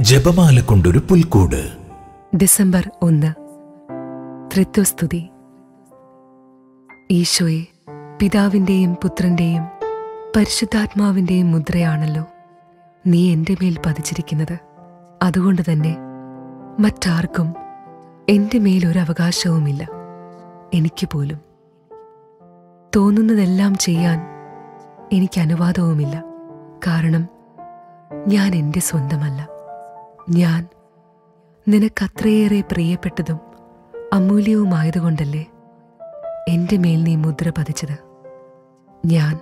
ജപമാല കൊണ്ടൊരു പുൽക്കൂട്. ഡിസംബർ ഒന്ന്. തൃത്വസ്തുതി ഈശോയെ പിതാവിന്റെയും പുത്രന്റെയും പരിശുദ്ധാത്മാവിന്റെയും മുദ്രയാണല്ലോ നീ എന്റെ മേൽ പതിച്ചിരിക്കുന്നത്. അതുകൊണ്ട് തന്നെ മറ്റാർക്കും എന്റെ മേൽ ഒരു അവകാശവുമില്ല. എനിക്ക് പോലും. തോന്നുന്നതെല്ലാം ചെയ്യാൻ എനിക്ക് അനുവാദവുമില്ല. കാരണം ഞാൻ എന്റെ സ്വന്തമല്ല. ഞാൻ നിനക്കത്രയേറെ പ്രിയപ്പെട്ടതും അമൂല്യവുമായതുകൊണ്ടല്ലേ എന്റെ മേൽ നീ മുദ്ര പതിച്ചത്. ഞാൻ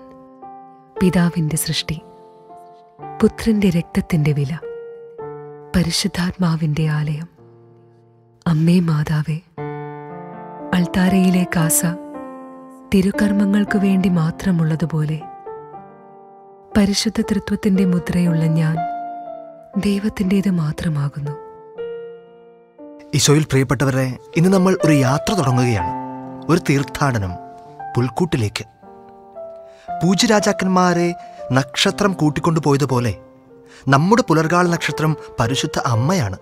പിതാവിന്റെ സൃഷ്ടി പുത്രന്റെ രക്തത്തിന്റെ വില പരിശുദ്ധാത്മാവിന്റെ ആലയം അമ്മേ മാതാവേ അൾത്താരയിലെ കാസ തിരുകർമ്മങ്ങൾക്കു വേണ്ടി മാത്രമുള്ളതുപോലെ. പരിശുദ്ധ തൃത്വത്തിന്റെ മുദ്രയുള്ള ഞാൻ ദൈവത്തിന്റെത് മാത്രമാകുന്നു. ഈശോയിൽ പ്രിയപ്പെട്ടവരെ ഇന്ന് നമ്മൾ ഒരു യാത്ര തുടങ്ങുകയാണ്. ഒരു തീർത്ഥാടനം പുൽക്കൂട്ടിലേക്ക്. പൂജ്യരാജാക്കന്മാരെ നക്ഷത്രം കൂട്ടിക്കൊണ്ടുപോയതുപോലെ നമ്മുടെ പുലർകാല നക്ഷത്രം പരിശുദ്ധ അമ്മയാണ്.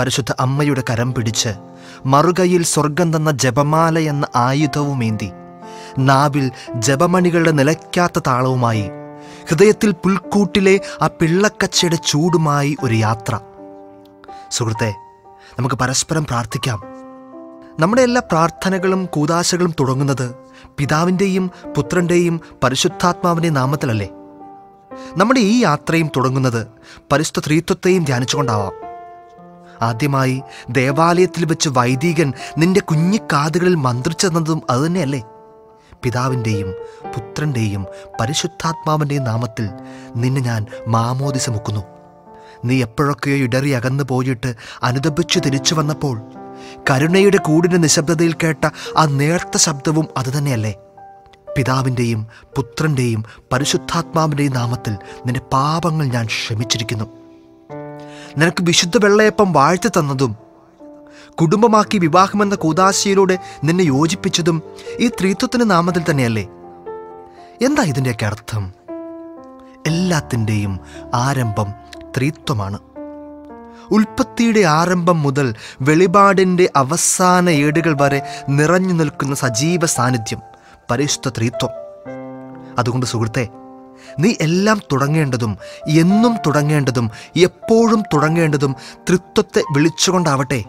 പരിശുദ്ധ അമ്മയുടെ കരം പിടിച്ച് മറുകയിൽ സ്വർഗം തന്ന ജപമാല എന്ന ആയുധവുമേന്തി നാവിൽ ജപമണികളുടെ നിലയ്ക്കാത്ത താളവുമായി ഹൃദയത്തിൽ പുൽക്കൂട്ടിലെ ആ പിള്ളക്കച്ചയുടെ ചൂടുമായി ഒരു യാത്ര. സുഹൃത്തെ നമുക്ക് പരസ്പരം പ്രാർത്ഥിക്കാം. നമ്മുടെ എല്ലാ പ്രാർത്ഥനകളും കൂതാശകളും തുടങ്ങുന്നത് പിതാവിന്റെയും പുത്രന്റെയും പരിശുദ്ധാത്മാവിന്റെ നാമത്തിലല്ലേ? നമ്മുടെ ഈ യാത്രയും തുടങ്ങുന്നത് പരിശുദ്ധ ത്രീത്വത്തെയും ധ്യാനിച്ചുകൊണ്ടാവാം. ആദ്യമായി ദേവാലയത്തിൽ വെച്ച് വൈദികൻ നിന്റെ കുഞ്ഞിക്കാതുകളിൽ മന്ത്രിച്ചെന്നതും അതുതന്നെയല്ലേ പിതാവിന്റെയും പുത്രന്റെയും പരിശുദ്ധാത്മാവിന്റെയും നാമത്തിൽ നിന്നെ ഞാൻ മാമോദിസ മുക്കുന്നു നീ എപ്പോഴൊക്കെയോ ഇടറി അകന്നു പോയിട്ട് അനുദപിച്ചു തിരിച്ചു വന്നപ്പോൾ കരുണയുടെ കൂടിന്റെ നിശബ്ദതയിൽ കേട്ട ആ നേർത്ത ശബ്ദവും അതുതന്നെയല്ലേ പിതാവിന്റെയും പുത്രന്റെയും പരിശുദ്ധാത്മാവിന്റെയും നാമത്തിൽ നിന്റെ പാപങ്ങൾ ഞാൻ ക്ഷമിച്ചിരിക്കുന്നു. നിനക്ക് വിശുദ്ധ വെള്ളയപ്പം വാഴ്ത്തി തന്നതും കുടുംബമാക്കി വിവാഹമെന്ന കൂതാശയിലൂടെ നിന്നെ യോജിപ്പിച്ചതും ഈ ത്രീത്വത്തിന് നാമത്തിൽ തന്നെയല്ലേ? എന്താ ഇതിന്റെയൊക്കെ അർത്ഥം? എല്ലാത്തിന്റെയും ആരംഭം ത്രിത്വമാണ്. ഉൽപ്പത്തിയുടെ ആരംഭം മുതൽ വെളിപാടിന്റെ അവസാന ഏടുകൾ വരെ നിറഞ്ഞു നിൽക്കുന്ന സജീവ സാന്നിധ്യം പരിശുദ്ധ ത്രിത്വം. അതുകൊണ്ട് സുഹൃത്തെ നീ എല്ലാം തുടങ്ങേണ്ടതും എന്നും തുടങ്ങേണ്ടതും എപ്പോഴും തുടങ്ങേണ്ടതും ത്രിത്വത്തെ വിളിച്ചുകൊണ്ടാവട്ടെ.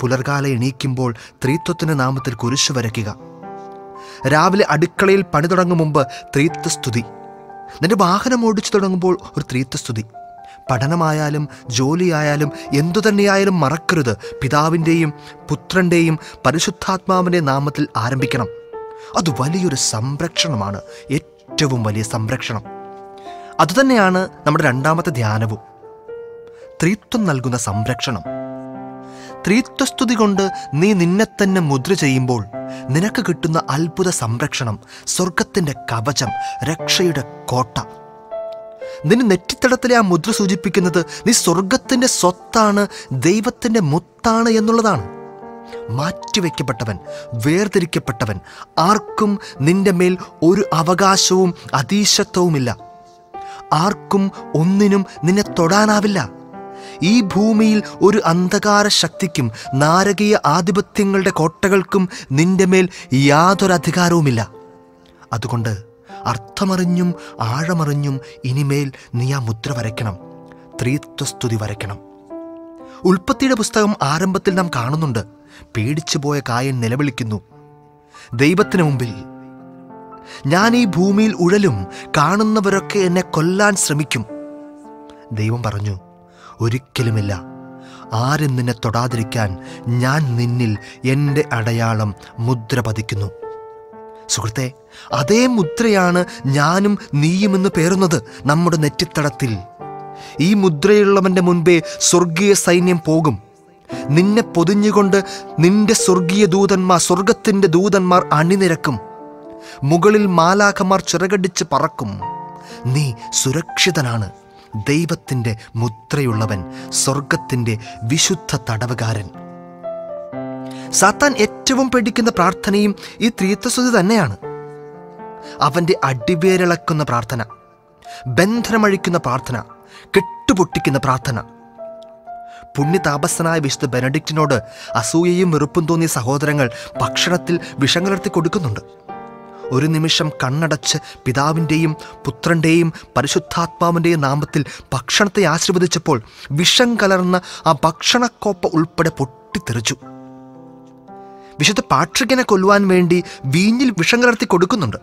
പുലർകാല എണീക്കുമ്പോൾ ത്രീത്വത്തിന്റെ നാമത്തിൽ കുരിശു വരയ്ക്കുക. രാവിലെ അടുക്കളയിൽ പണി തുടങ്ങും മുമ്പ് ത്രീത്വസ്തുതി. നിന്റെ വാഹനം ഓടിച്ചു തുടങ്ങുമ്പോൾ ഒരു ത്രീത്വസ്തുതി. പഠനമായാലും ജോലിയായാലും എന്തു തന്നെയായാലും മറക്കരുത്. പിതാവിന്റെയും പുത്രന്റെയും പരിശുദ്ധാത്മാവിന്റെ നാമത്തിൽ ആരംഭിക്കണം. അത് വലിയൊരു സംരക്ഷണമാണ്. ഏറ്റവും വലിയ സംരക്ഷണം. അതുതന്നെയാണ് നമ്മുടെ രണ്ടാമത്തെ ധ്യാനവും. ത്രീത്വം നൽകുന്ന സംരക്ഷണം. ത്രീത്വസ്തുതി കൊണ്ട് നീ നിന്നെ തന്നെ മുദ്ര ചെയ്യുമ്പോൾ നിനക്ക് കിട്ടുന്ന അത്ഭുത സംരക്ഷണം സ്വർഗത്തിന്റെ കവചം രക്ഷയുടെ കോട്ട. നിന്റെ നെറ്റിത്തടത്തിലെ ആ മുദ്ര സൂചിപ്പിക്കുന്നത് നീ സ്വർഗത്തിന്റെ സ്വത്താണ് ദൈവത്തിന്റെ മുത്താണ് എന്നുള്ളതാണ്. മാറ്റിവെക്കപ്പെട്ടവൻ വേർതിരിക്കപ്പെട്ടവൻ. ആർക്കും നിന്റെ മേൽ ഒരു അവകാശവും അതീശത്വവുമില്ല. ആർക്കും ഒന്നിനും നിന്നെ തൊടാനാവില്ല. ഈ ഭൂമിയിൽ ഒരു അന്ധകാര ശക്തിക്കും നാരകീയ ആധിപത്യങ്ങളുടെ കോട്ടകൾക്കും നിന്റെ മേൽ യാതൊരു അധികാരവുമില്ല. അതുകൊണ്ട് അർത്ഥമറിഞ്ഞും ആഴമറിഞ്ഞും ഇനിമേൽ നീ ആ മുദ്ര വരയ്ക്കണം ത്രീത്വസ്തുതി വരയ്ക്കണം. ഉൽപ്പത്തിയുടെ പുസ്തകം ആരംഭത്തിൽ നാം കാണുന്നുണ്ട്. പേടിച്ചു പോയ കായൻ നിലവിളിക്കുന്നു. ദൈവത്തിനു മുമ്പിൽ ഞാൻ ഈ ഭൂമിയിൽ ഉഴലും കാണുന്നവരൊക്കെ എന്നെ കൊല്ലാൻ ശ്രമിക്കും. ദൈവം പറഞ്ഞു ഒരിക്കലുമില്ല. ആരും നിന്നെ തൊടാതിരിക്കാൻ ഞാൻ നിന്നിൽ എന്റെ അടയാളം മുദ്ര പതിക്കുന്നു. സുഹൃത്തെ അതേ മുദ്രയാണ് ഞാനും നീയുമെന്ന് പേറുന്നത് നമ്മുടെ നെറ്റിത്തടത്തിൽ. ഈ മുദ്രയുള്ളവന്റെ മുൻപേ സ്വർഗീയ സൈന്യം പോകും. നിന്നെ പൊതിഞ്ഞുകൊണ്ട് നിന്റെ സ്വർഗീയ ദൂതന്മാർ സ്വർഗത്തിന്റെ ദൂതന്മാർ അണിനിരക്കും. മുകളിൽ മാലാഖമാർ ചിറകടിച്ച് പറക്കും. നീ സുരക്ഷിതനാണ്. ദൈവത്തിന്റെ മുദ്രയുള്ളവൻ സ്വർഗത്തിന്റെ വിശുദ്ധ തടവുകാരൻ. സാത്താൻ ഏറ്റവും പേടിക്കുന്ന പ്രാർത്ഥനയും ഈ ത്രീത്വസ്തുതി തന്നെയാണ്. അവന്റെ അടിവേരിളക്കുന്ന പ്രാർത്ഥന ബന്ധനമഴിക്കുന്ന പ്രാർത്ഥന കെട്ടുപൊട്ടിക്കുന്ന പ്രാർത്ഥന പുണ്യതാപസ്സനായ വിശുദ്ധ ബെനഡിക്റ്റിനോട് അസൂയയും വെറുപ്പും തോന്നിയ സഹോദരങ്ങൾ ഭക്ഷണത്തിൽ വിഷം കലർത്തി കൊടുക്കുന്നുണ്ട്. ഒരു നിമിഷം കണ്ണടച്ച് പിതാവിന്റെയും പുത്രന്റെയും പരിശുദ്ധാത്മാവിന്റെയും നാമത്തിൽ ഭക്ഷണത്തെ ആശീർവദിച്ചപ്പോൾ വിഷം കലർന്ന ആ ഭക്ഷണക്കോപ്പ ഉൾപ്പെടെ പൊട്ടിത്തെറിച്ചു. വിശുദ്ധ പാട്രികനെ കൊല്ലുവാൻ വേണ്ടി വീഞ്ഞിൽ വിഷം കലർത്തി കൊടുക്കുന്നുണ്ട്.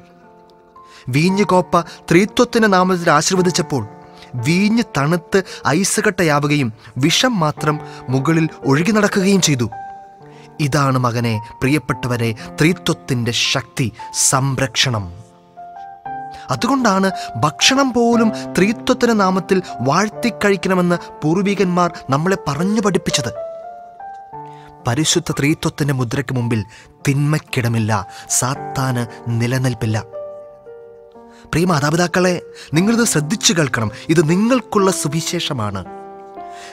വീഞ്ഞുകോപ്പ ത്രീത്വത്തിന്റെ നാമത്തിൽ ആശീർവദിച്ചപ്പോൾ വീഞ്ഞ് തണുത്ത് ഐസ് കട്ടയാവുകയും വിഷം മാത്രം മുകളിൽ ഒഴുകി നടക്കുകയും ചെയ്തു. ഇതാണ് മകനെ പ്രിയപ്പെട്ടവരെ ത്രിത്വത്തിന്റെ ശക്തി സംരക്ഷണം. അതുകൊണ്ടാണ് ഭക്ഷണം പോലും ത്രിത്വത്തിന്റെ നാമത്തിൽ വാഴ്ത്തി കഴിക്കണമെന്ന് പൂർവികന്മാർ നമ്മളെ പറഞ്ഞു പഠിപ്പിച്ചത്. പരിശുദ്ധ ത്രിത്വത്തിന്റെ മുദ്രയ്ക്ക് മുമ്പിൽ തിന്മയ്ക്കിടമില്ല സാത്താന് നിലനിൽപ്പില്ല. പ്രിയ മാതാപിതാക്കളെ നിങ്ങളിത് ശ്രദ്ധിച്ചു കേൾക്കണം. ഇത് നിങ്ങൾക്കുള്ള സുവിശേഷമാണ്.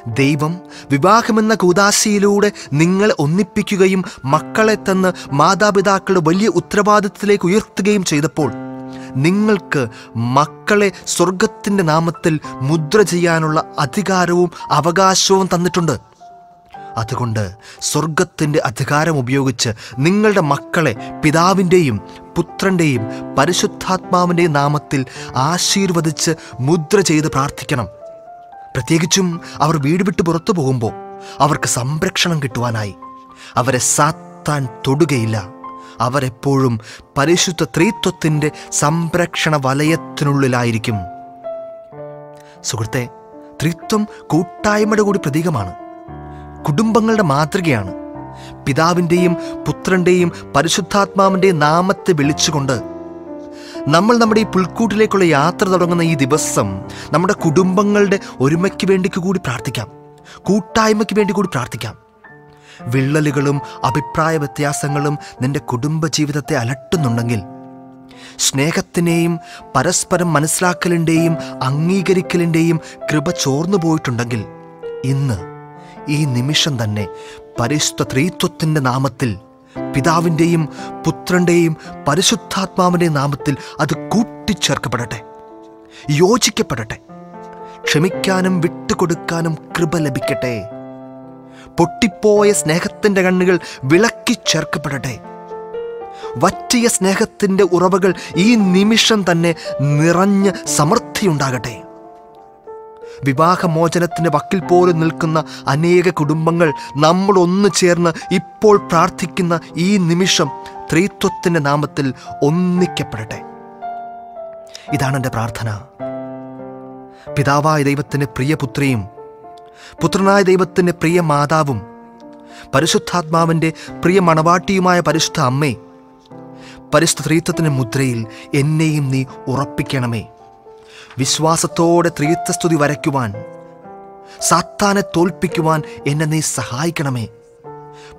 ദൈവം വിവാഹമെന്ന കൂതാശയിലൂടെ നിങ്ങളെ ഒന്നിപ്പിക്കുകയും മക്കളെ തന്ന് മാതാപിതാക്കളുടെ വലിയ ഉത്തരവാദിത്തത്തിലേക്ക് ഉയർത്തുകയും ചെയ്തപ്പോൾ നിങ്ങൾക്ക് മക്കളെ സ്വർഗത്തിന്റെ നാമത്തിൽ മുദ്ര ചെയ്യാനുള്ള അധികാരവും അവകാശവും തന്നിട്ടുണ്ട്. അതുകൊണ്ട് സ്വർഗത്തിന്റെ അധികാരം ഉപയോഗിച്ച് നിങ്ങളുടെ മക്കളെ പിതാവിന്റെയും പുത്രന്റെയും പരിശുദ്ധാത്മാവിന്റെയും നാമത്തിൽ ആശീർവദിച്ച് മുദ്ര ചെയ്ത് പ്രാർത്ഥിക്കണം. പ്രത്യേകിച്ചും അവർ വീട് വിട്ട് പുറത്തു പോകുമ്പോൾ അവർക്ക് സംരക്ഷണം കിട്ടുവാനായി. അവരെ സാത്താൻ തൊടുകയില്ല. അവരെപ്പോഴും പരിശുദ്ധ ത്രീത്വത്തിന്റെ സംരക്ഷണ വലയത്തിനുള്ളിലായിരിക്കും. സുഹൃത്തെ ത്രിത്വം കൂട്ടായ്മയുടെ കൂടി പ്രതീകമാണ്. കുടുംബങ്ങളുടെ മാതൃകയാണ്. പിതാവിന്റെയും പുത്രന്റെയും പരിശുദ്ധാത്മാവിന്റെയും നാമത്തെ വിളിച്ചുകൊണ്ട് നമ്മൾ നമ്മുടെ ഈ പുൽക്കൂട്ടിലേക്കുള്ള യാത്ര തുടങ്ങുന്ന ഈ ദിവസം നമ്മുടെ കുടുംബങ്ങളുടെ ഒരുമയ്ക്ക് വേണ്ടി കൂടി പ്രാർത്ഥിക്കാം. കൂട്ടായ്മയ്ക്ക് വേണ്ടി കൂടി പ്രാർത്ഥിക്കാം. വിള്ളലുകളും അഭിപ്രായ വ്യത്യാസങ്ങളും നിന്റെ കുടുംബജീവിതത്തെ അലട്ടുന്നുണ്ടെങ്കിൽ സ്നേഹത്തിനെയും പരസ്പരം മനസ്സിലാക്കലിന്റെയും അംഗീകരിക്കലിന്റെയും കൃപ ചോർന്നു പോയിട്ടുണ്ടെങ്കിൽ ഇന്ന് ഈ നിമിഷം തന്നെ പരിശുദ്ധ ത്രീത്വത്തിന്റെ നാമത്തിൽ പിതാവിന്റെയും പുത്രന്റെയും പരിശുദ്ധാത്മാവിന്റെയും നാമത്തിൽ അത് കൂട്ടിച്ചേർക്കപ്പെടട്ടെ യോജിക്കപ്പെടട്ടെ ക്ഷമിക്കാനും വിട്ടുകൊടുക്കാനും കൃപ ലഭിക്കട്ടെ. പൊട്ടിപ്പോയ സ്നേഹത്തിന്റെ കണ്ണുകൾ വിളക്കി ചേർക്കപ്പെടട്ടെ. വറ്റിയ സ്നേഹത്തിന്റെ ഉറവകൾ ഈ നിമിഷം തന്നെ നിറഞ്ഞ് സമൃദ്ധിയുണ്ടാകട്ടെ. വിവാഹമോചനത്തിന് വക്കിൽ പോലും നിൽക്കുന്ന അനേക കുടുംബങ്ങൾ നമ്മൾ ഒന്ന് ചേർന്ന് ഇപ്പോൾ പ്രാർത്ഥിക്കുന്ന ഈ നിമിഷം ത്രീത്വത്തിന്റെ നാമത്തിൽ ഒന്നിക്കപ്പെടട്ടെ. ഇതാണ് എന്റെ പ്രാർത്ഥന. പിതാവായ ദൈവത്തിന്റെ പ്രിയപുത്രിയും പുത്രനായ ദൈവത്തിന്റെ പ്രിയ മാതാവും പരിശുദ്ധാത്മാവിന്റെ പ്രിയ മണവാട്ടിയുമായ പരിശുദ്ധ അമ്മേ പരിശുദ്ധ മുദ്രയിൽ എന്നെയും നീ ഉറപ്പിക്കണമേ. വിശ്വാസത്തോടെ ത്രിയുത്തസ്തുതി വരയ്ക്കുവാൻ സാത്താനെ തോൽപ്പിക്കുവാൻ എന്നെ നീ സഹായിക്കണമേ.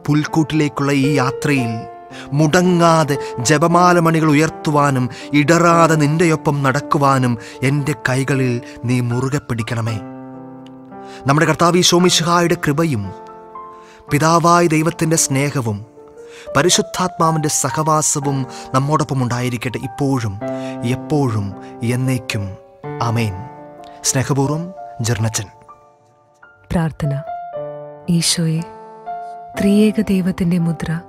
പുൽക്കൂട്ടിലേക്കുള്ള ഈ യാത്രയിൽ മുടങ്ങാതെ ജപമാലമണികൾ ഉയർത്തുവാനും ഇടറാതെ നിന്റെയൊപ്പം നടക്കുവാനും എന്റെ കൈകളിൽ നീ മുറുകെ പിടിക്കണമേ. നമ്മുടെ കർത്താവ് ശോമിഷഹായുടെ കൃപയും പിതാവായ ദൈവത്തിന്റെ സ്നേഹവും പരിശുദ്ധാത്മാവിന്റെ സഹവാസവും നമ്മോടൊപ്പം ഉണ്ടായിരിക്കട്ടെ ഇപ്പോഴും എപ്പോഴും എന്നേക്കും. അമേൻ സ്നേഹപൂർവം ജർണച്ചൻ. പ്രാർത്ഥന. ഈശോയെ ത്രിയേക ദൈവത്തിന്റെ മുദ്ര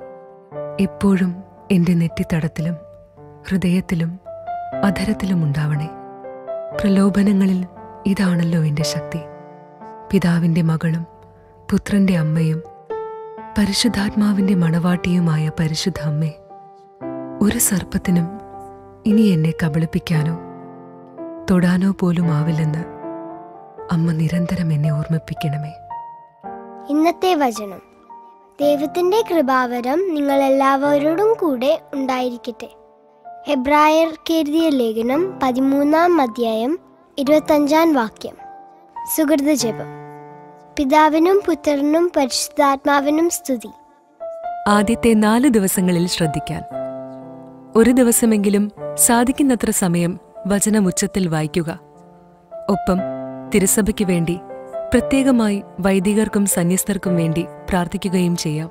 എപ്പോഴും എന്റെ നെറ്റിത്തടത്തിലും ഹൃദയത്തിലും അധരത്തിലും ഉണ്ടാവണേ. പ്രലോഭനങ്ങളിൽ ഇതാണല്ലോ എന്റെ ശക്തി. പിതാവിന്റെ മകളും പുത്രന്റെ അമ്മയും പരിശുദ്ധാത്മാവിന്റെ മണവാട്ടിയുമായ പരിശുദ്ധ അമ്മേ ഒരു സർപ്പത്തിനും ഇനി എന്നെ കബളിപ്പിക്കാനോ തൊടാനോ പോലും ആവില്ലെന്ന് അമ്മ നിരന്തരം എന്നെ ഓർമ്മിപ്പിക്കണമേ. ഇന്നത്തെ വചനം. ദൈവത്തിന്റെ കൃപാവരം നിങ്ങൾ എല്ലാവരോടും കൂടെ ഉണ്ടായിരിക്കട്ടെ. ഹെബ്രായർ എഴുതിയ ലേഖനം പതിമൂന്നാം അധ്യായം ഇരുപത്തഞ്ചാം വാക്യം. സുഹൃത ജപം. പിതാവിനും പുത്രനും പരിശുദ്ധാത്മാവിനും സ്തുതി. ആദ്യത്തെ നാല് ദിവസങ്ങളിൽ ശ്രദ്ധിക്കാൻ. ഒരു ദിവസമെങ്കിലും സാധിക്കുന്നത്ര സമയം വചനം ഉച്ചത്തിൽ വായിക്കുക. ഒപ്പം തിരുസഭയ്ക്ക് വേണ്ടി പ്രത്യേകമായി വൈദികർക്കും സന്യസ്തർക്കും വേണ്ടി പ്രാർത്ഥിക്കുകയും ചെയ്യാം.